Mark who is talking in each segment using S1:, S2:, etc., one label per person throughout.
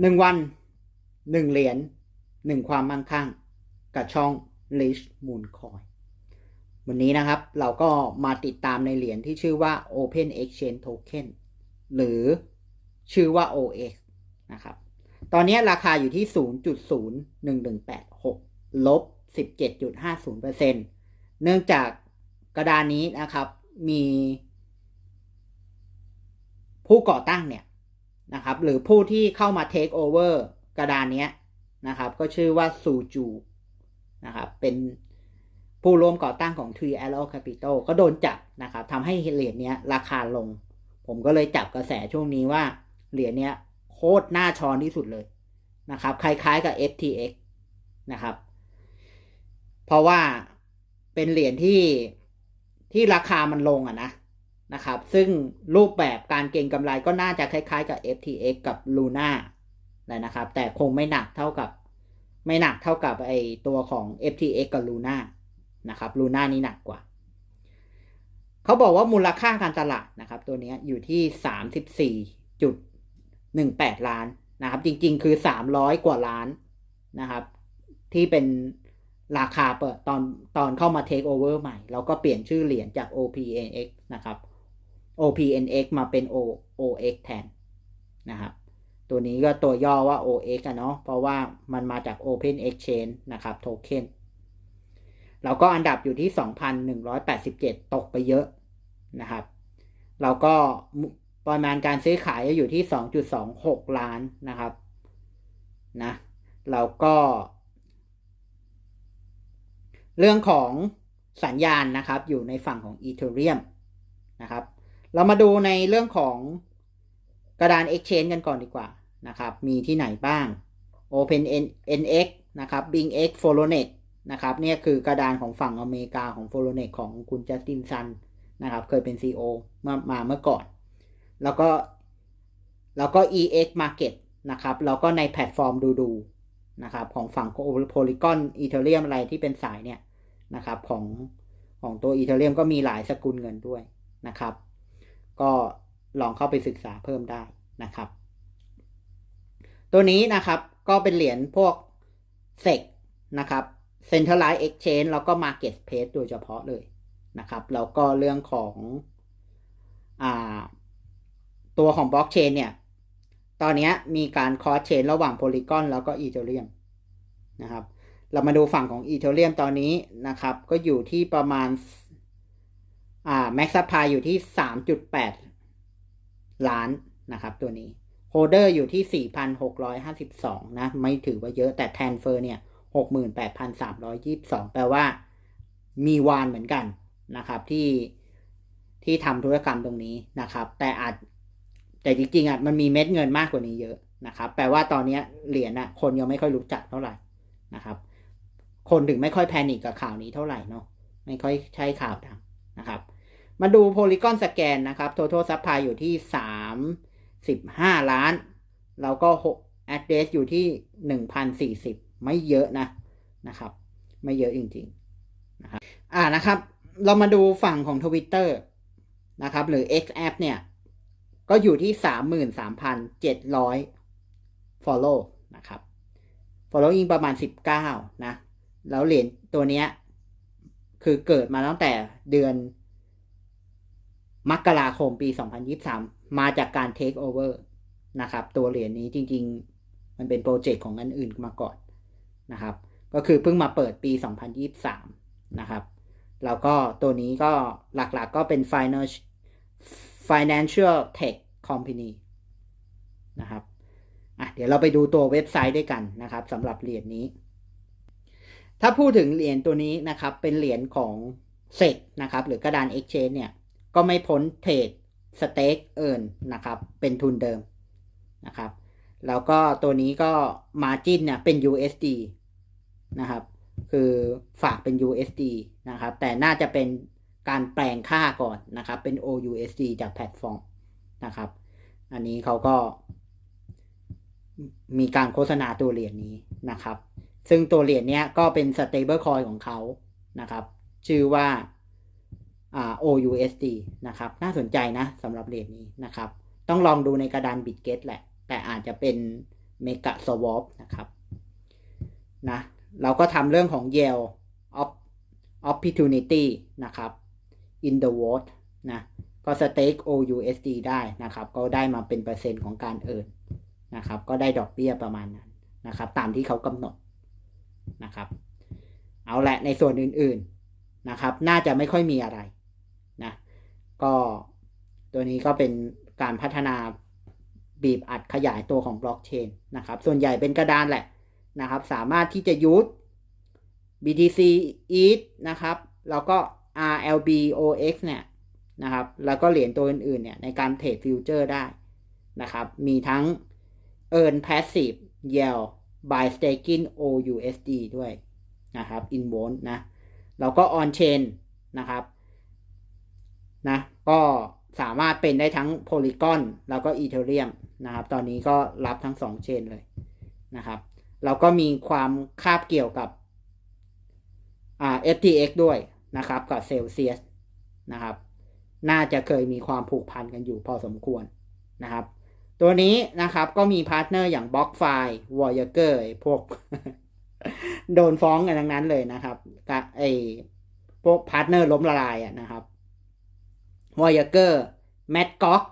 S1: หนึ่งวันหนึ่งเหรียญหนึ่งความมั่งคั่ง กับช่อง Rich Moon Coin วันนี้นะครับเราก็มาติดตามในเหรียญที่ชื่อว่า Open Exchange Token หรือชื่อว่า OX นะครับตอนนี้ราคาอยู่ที่ 0.01186 ลบ 17.50%เนื่องจากกระดานนี้นะครับมีผู้ก่อตั้งเนี่ย นะครับหรือผู้ที่เข้ามา take over กระดานนี้นะครับ ก็ชื่อว่าซูจูนะครับเป็นผู้ร่วมก่อตั้งของ Tree Arrow Capital ก็โดนจับนะครับทำให้เหรียญนี้ราคาลง ผมก็เลยจับกระแสช่วงนี้ว่าเหรียญนี้โคตรน่าชอนที่สุดเลยนะครับ คล้ายๆกับ FTX นะครับ เพราะว่าเป็นเหรียญที่ที่ราคามันลงอะนะ นะครับ ซึ่งรูปแบบการเก็งกำไรก็น่าจะคล้ายๆกับ FTX กับ Luna เลยนะครับ แต่คงไม่หนักเท่ากับ ไม่หนักเท่ากับไอตัวของ FTX กับ Luna นะครับ Luna นี่หนักกว่า เขาบอกว่ามูลค่าการตลาดนะครับ ตัวนี้อยู่ที่ 34.18 ล้านนะครับ จริงๆ คือ 300 กว่าล้านนะครับ ที่เป็นราคาเปิดตอนตอนเข้ามา take over ใหม่เราก็เปลี่ยนชื่อเหรียญจาก OPNX นะครับ OPNX มาเป็น O OX แทนนะครับ ตัวนี้ก็ตัวย่อว่า OX อะเนาะ เพราะว่ามันมาจาก Open Exchange นะครับ โทเค็นเราก็อันดับอยู่ที่ 2,187 ตกไปเยอะนะครับ เราก็ประมาณการซื้อขายอยู่ที่ 2.26 ล้านนะครับ นะ เราก็ เรื่องของสัญญาณนะครับ อยู่ในฝั่งของ Ethereum นะครับ เรามาดูในเรื่องของกระดาน Exchange กันก่อนดีกว่านะครับ มีที่ไหนบ้าง OpenNX นะครับ BingX Folonex นะครับเนี่ยคือกระดานของฝั่งอเมริกาของ Folonex ของคุณจัสตินซันนะครับ เคยเป็น CEO มามาเมื่อก่อน แล้วก็แล้วก็ EX Market นะครับแล้วก็ในแพลตฟอร์มดูดูนะครับของฝั่ง Polygon Ethereum อะไรที่เป็นสายเนี่ยนะครับของของตัว Ethereum ก็มีหลายสกุลเงินด้วยนะครับ ก็ลองเข้าไปศึกษาเพิ่มได้นะครับ ตัวนี้นะครับก็เป็นเหรียญพวก SEC นะครับ Centralized Exchange แล้วก็ Marketplace โดยเฉพาะเลยนะครับ แล้วก็เรื่องของอตัวของบล็อกเชนเนี่ย ตอนนี้มีการคอสเชนระหว่าง Polygon แล้วก็ Ethereum นะครับ เรามาดูฝั่งของ Ethereum ตอนนี้นะครับ ก็อยู่ที่ประมาณ อ่า Max Supply อยู่ที่3.8ล้านนะครับ ตัวนี้โฮเดอร์อยู่ที่4,652นะ ไม่ถือว่าเยอะแต่แทนเฟอร์เนี่ย68,322แปลว่ามีวานเหมือนกันนะครับ ที่ที่ทำธุรกรรมตรงนี้นะครับ แต่อาจแต่จริงๆอะมันมีเม็ดเงินมากกว่านี้เยอะนะครับ แปลว่าตอนนี้เหรียญอะคนยังไม่ค่อยรู้จักเท่าไหร่นะครับ คนถึงไม่ค่อยแพนิกกับข่าวนี้เท่าไหร่เนาะไม่ค่อยใช่ข่าวดังนะครับ มาดู Polygon Scan นะครับ Total Supply อยู่ที่ 35 ล้าน แล้วก็ Address อยู่ที่ 1,040 ไม่เยอะนะนะครับ ไม่เยอะจริงๆนะครับอ่านะครับ เรามาดูฝั่งของ Twitter นะครับ หรือ X App เนี่ย ก็อยู่ที่ 33,700 follow นะครับ following ประมาณ 19 นะ แล้วเหรียญตัวเนี้ย คือเกิดมาตั้งแต่เดือน มกราคมปี 2023 มาจากการ take over นะครับ ตัวเหรียญนี้จริง ๆ มันเป็นโปรเจกต์ของอันอื่นมาก่อนนะครับ ก็คือเพิ่งมาเปิดปี 2023 นะครับ แล้วก็ตัวนี้ก็หลักๆก็เป็น financial financial tech company นะครับอะเดี๋ยวเราไปดูตัวเว็บไซต์ด้วยกันนะครับสำหรับเหรียญนี้ ถ้าพูดถึงเหรียญตัวนี้นะครับ เป็นเหรียญของเซกนะครับ หรือกระดาน Exchange เนี่ย ก็ไม่พ้นเทรดสเต็กเอิร์นนะครับ เป็นทุนเดิมนะครับ แล้วก็ตัวนี้ก็ Margin เนี่ยเป็น USD นะครับ คือฝากเป็น USD นะครับ แต่น่าจะเป็นการแปลงค่าก่อนนะครับ เป็น OUSD จากแพลตฟอร์มนะครับ อันนี้เขาก็ มีการโฆษณาตัวเหรียญนี้นะครับ ซึ่งตัวเหรียญเนี้ยก็เป็น stable coin ของเขานะครับ ชื่อว่า OUSD นะครับ น่าสนใจนะสำหรับเหรียญนี้นะครับ ต้องลองดูในกระดาน Bitget แหละ แต่อาจจะเป็น Mega Swap นะครับนะเราก็ทำเรื่องของ Yield of Opportunity นะครับ in the world นะก็ stake OUSD ได้นะครับ ก็ได้มาเป็นเปอร์เซ็นต์ของการเอินนะครับ ก็ได้ดอกเบี้ยประมาณนั้นนะครับ ตามที่เขากำหนดนะครับ เอาละในส่วนอื่นๆนะครับ น่าจะไม่ค่อยมีอะไร ก็ตัวนี้ก็เป็นการพัฒนาบีบอัดขยายตัวของบล็อกเชนนะครับ ส่วนใหญ่เป็นกระดานแหละนะครับ สามารถที่จะยูท BTC ETH นะครับ แล้วก็ RLBOX เนี่ยนะครับ แล้วก็เหรียญตัวอื่นๆเนี่ยในการเทรดฟิวเจอร์ได้นะครับ มีทั้ง Earn Passive Yield by Staking OUSD ด้วยนะครับ In v o l นะ แล้วก็ On Chain นะครับ นะก็สามารถเป็นได้ทั้ง Polygon แล้วก็ Ethereum นะครับ ตอนนี้ก็รับทั้ง 2 เชนเลยนะครับ แล้วก็มีความคาบเกี่ยวกับอ่า FTX ด้วยนะครับ กับ Celsius นะครับ น่าจะเคยมีความผูกพันกันอยู่พอสมควรนะครับ ตัวนี้นะครับก็มีพาร์ทเนอร์อย่าง BlockFi Voyager พวก โดนฟ้องกันทั้งนั้นเลยนะครับไอพวกพาร์ทเนอร์ล้มละลายอะนะครับ Voyager m a d g o k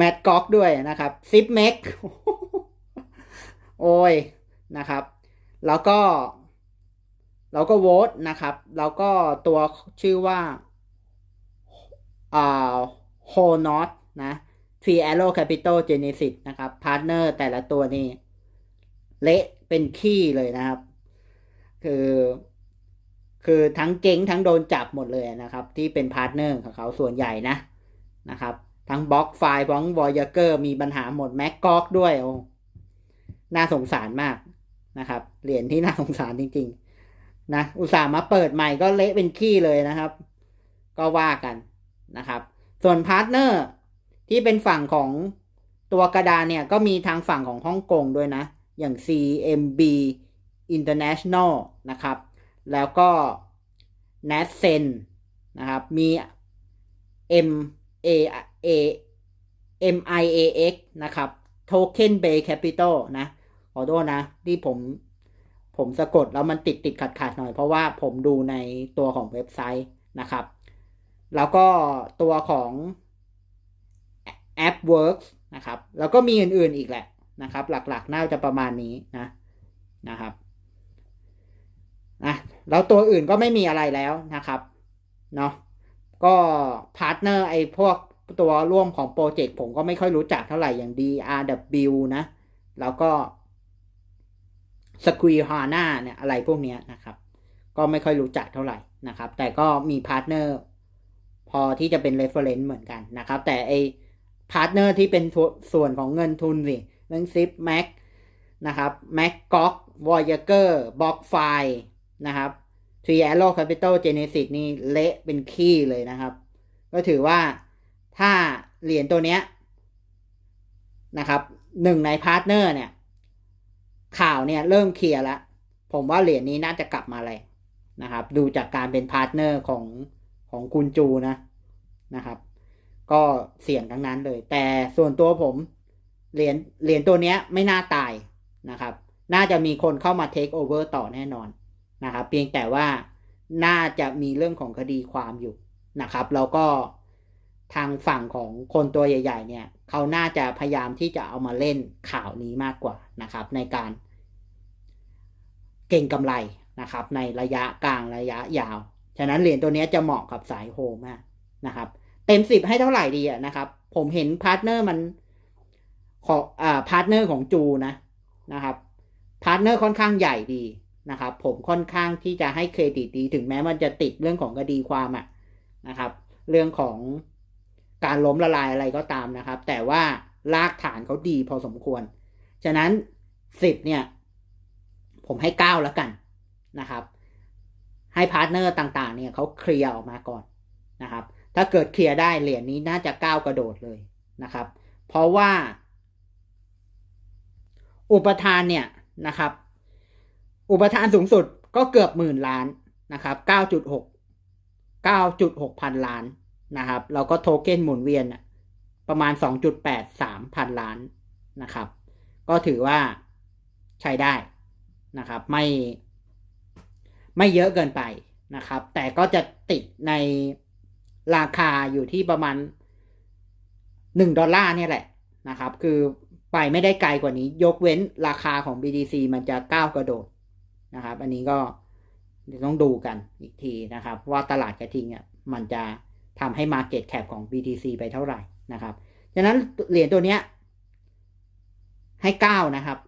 S1: m a d g o k ด้วยนะครับ z i p m e c โอ้ยนะครับ แล้วก็ แล้วก็โวตนะครับ แล้วก็ตัวชื่อว่าอ่าโฮนอตนะ t r e Arrow Capital Genesis นะครับพาร์ทเนอร์แต่ละตัวนี่ เละเป็นขี้เลยนะครับ คือ คือทั้งเจ๊งทั้งโดนจับหมดเลยนะครับ ที่เป็นพาร์ทเนอร์ของเขาส่วนใหญ่นะนะครับ ทั้งบล็อกไฟล์ของวอยเกอร์มีปัญหาหมดแม็กกอกด้วยโอ้น่าสงสารมากนะครับ เหรียญที่น่าสงสารจริง ๆ นะ อุตส่าห์มาเปิดใหม่ก็เละเป็นขี้เลยนะครับ ก็ว่ากันนะครับ ส่วนพาร์ทเนอร์ที่เป็นฝั่งของตัวกระดานเนี่ย ก็มีทางฝั่งของฮ่องกงด้วยนะ อย่าง CMB International นะครับ แล้วก็ n a t s e n นะครับมี M A A M I A X นะครับ Token Bay Capital นะขอโทษนะ ที่ผมผมสะกดแล้วมันติดติดขัดขัดหน่อยเพราะว่าผมดูในตัวของเว็บไซต์นะครับ แล้วก็ตัวของ AppWorks นะครับ แล้วก็มีอื่นๆอีกแหละนะครับ หลักๆน่าจะประมาณนี้นะนะครับนะ แล้วตัวอื่นก็ไม่มีอะไรแล้วนะครับเนาะก็พาร์ทเนอร์ไอ้พวกตัวร่วมของโปรเจกต์ผมก็ไม่ค่อยรู้จักเท่าไหร่อย่าง DRW นะ แล้วก็ s q u e e h a n a เนี่ยอะไรพวกนี้นะครับ ก็ไม่ค่อยรู้จักเท่าไหร่นะครับ แต่ก็มีพาร์ทเนอร์พอที่จะเป็น reference เหมือนกันนะครับ แต่ไอพาร์ทเนอร์ที่เป็นส่วนของเงินทุนสิเรื่องซิปแม็กนะครับแม็กก๊อกวอยเกอร์บล็อกไฟ นะครับ t r e a r r o w Capital Genesis นี่เละเป็นขี้เลยนะครับ ก็ถือว่าถ้าเหรียญตัวเนี้ยนะครับหนึ่งในพาร์ทเนอร์เนี่ย ข่าวเนี่ยเริ่มเคลียร์แล้ว ผมว่าเหรียญนี้น่าจะกลับมาเลยนะครับ ดูจากการเป็นพาร์ทเนอร์ของของคุณจูนะนะครับ ก็เสี่ยงทั้งนั้นเลย แต่ส่วนตัวผมเหรียญเหรียญตัวเนี้ยไม่น่าตายนะครับ น่าจะมีคนเข้ามาเทคโอเวอร์ต่อแน่นอน นะครับ เพียงแต่ว่าน่าจะมีเรื่องของคดีความอยู่นะครับ แล้วก็ทางฝั่งของคนตัวใหญ่ ๆ เนี่ยเขาน่าจะพยายามที่จะเอามาเล่นข่าวนี้มากกว่านะครับ ในการเก่งกำไรนะครับ ในระยะกลางระยะยาว ฉะนั้นเหรียญตัวนี้จะเหมาะกับสายโฮมากนะครับ เต็มสิบให้เท่าไหร่ดีอะนะครับ ผมเห็นพาร์ทเนอร์มันขออ่าพาร์ทเนอร์ของจูนะนะครับพาร์ทเนอร์ค่อนข้างใหญ่ดี นะครับผมค่อนข้างที่จะให้เครดิตดีถึงแม้มันจะติดเรื่องของคดีความอะนะครับ เรื่องของการล้มละลายอะไรก็ตามนะครับ แต่ว่ารากฐานเขาดีพอสมควร ฉะนั้นสิบเนี่ย ผมให้เก้าแล้วกันนะครับ ให้พาร์ทเนอร์ต่างๆ เนี่ยเขาเคลียร์ออกมาก่อนนะครับ ถ้าเกิดเคลียร์ได้เหรียญนี้น่าจะก้าวกระโดดเลยนะครับ เพราะว่า อุปทานเนี่ยนะครับ อุปทานสูงสุดก็เกือบหมื่นล้านนะครับ 9.6 9.6 พันล้านนะครับ แล้วก็โทเก้นหมุนเวียนประมาณ 2.83 พันล้านนะครับ ก็ถือว่าใช้ได้นะครับ ไม่ไม่เยอะเกินไปนะครับ แต่ก็จะติดในราคาอยู่ที่ประมาณหนึ่งดอลลาร์เนี่ยแหละนะครับ คือไปไม่ได้ไกลกว่านี้ ยกเว้นราคาของ BTC มันจะก้าวกระโดด นะครับ อันนี้ก็เดี๋ยวต้องดูกันอีกทีนะครับ ว่าตลาดกระทิงอะมันจะทำให้ Market Cap ของ BTC ไปเท่าไหร่นะครับฉะนั้นเหรียญตัวเนี้ยให้เก้านะครับ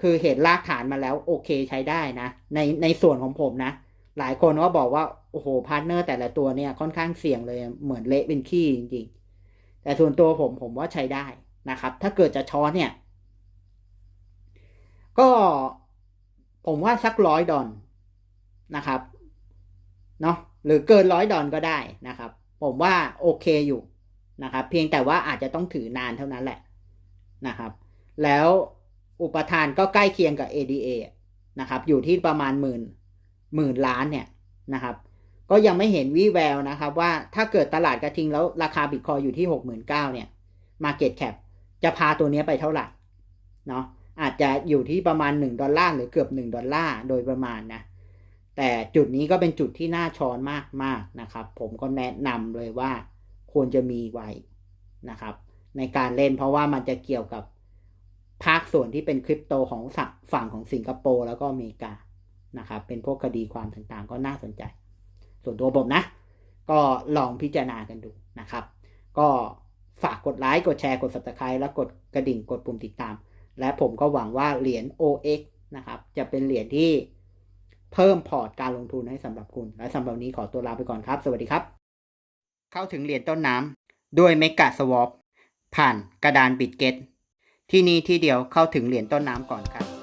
S1: คือเห็นรากฐานมาแล้วโอเคใช้ได้นะ ในในส่วนของผมนะ หลายคนก็บอกว่า โอ้โหพาร์ทเนอร์แต่ละตัวเนี่ยค่อนข้างเสี่ยงเลยเหมือนเละเป็นขี้จริงๆ แต่ส่วนตัวผมผมว่าใช้ได้นะครับ ถ้าเกิดจะช้อนเนี่ย ก็ ผมว่าสักร้อยดอลนะครับเนาะหรือเกินร้อยดอลก็ได้นะครับ ผมว่าโอเคอยู่นะครับ เพียงแต่ว่าอาจจะต้องถือนานเท่านั้นแหละนะครับ แล้วอุปทานก็ใกล้เคียงกับ ADA นะครับ อยู่ที่ประมาณหมื่นหมื่นล้านเนี่ยนะครับ ก็ยังไม่เห็นวี่แววนะครับ ว่าถ้าเกิดตลาดกระทิงแล้วราคาบิตคอยอยู่ที่หกหมื่นเก้าเนี่ย Market Cap จะพาตัวนี้ไปเท่าไหร่เนาะ อาจจะอยู่ที่ประมาณ 1 ดอลลาร์หรือเกือบ 1 ดอลลาร์โดยประมาณนะ แต่จุดนี้ก็เป็นจุดที่น่าช้อนมากมากนะครับ ผมก็แนะนำเลยว่าควรจะมีไว้นะครับ ในการเล่นเพราะว่ามันจะเกี่ยวกับภาคส่วนที่เป็นคริปโตของฝั่งของสิงคโปร์แล้วก็อเมริกานะครับ เป็นพวกคดีความต่างๆ ก็น่าสนใจ ส่วนตัวผมนะ ก็ลองพิจารณากันดูนะครับ ก็ฝากกดไลค์ กดแชร์ กด subscribe แล้วกดกระดิ่ง กดปุ่มติดตาม และผมก็หวังว่าเหรียญ OX นะครับ จะเป็นเหรียญที่เพิ่มพอร์ตการลงทุนให้สำหรับคุณ และสำหรับนี้ขอตัวลาไปก่อนครับ สวัสดีครับ เข้าถึงเหรียญต้นน้ำด้วยเมกะสวอปผ่านกระดานบิตเกตที่นี่ที่เดียวเข้าถึงเหรียญต้นน้ำก่อนครับ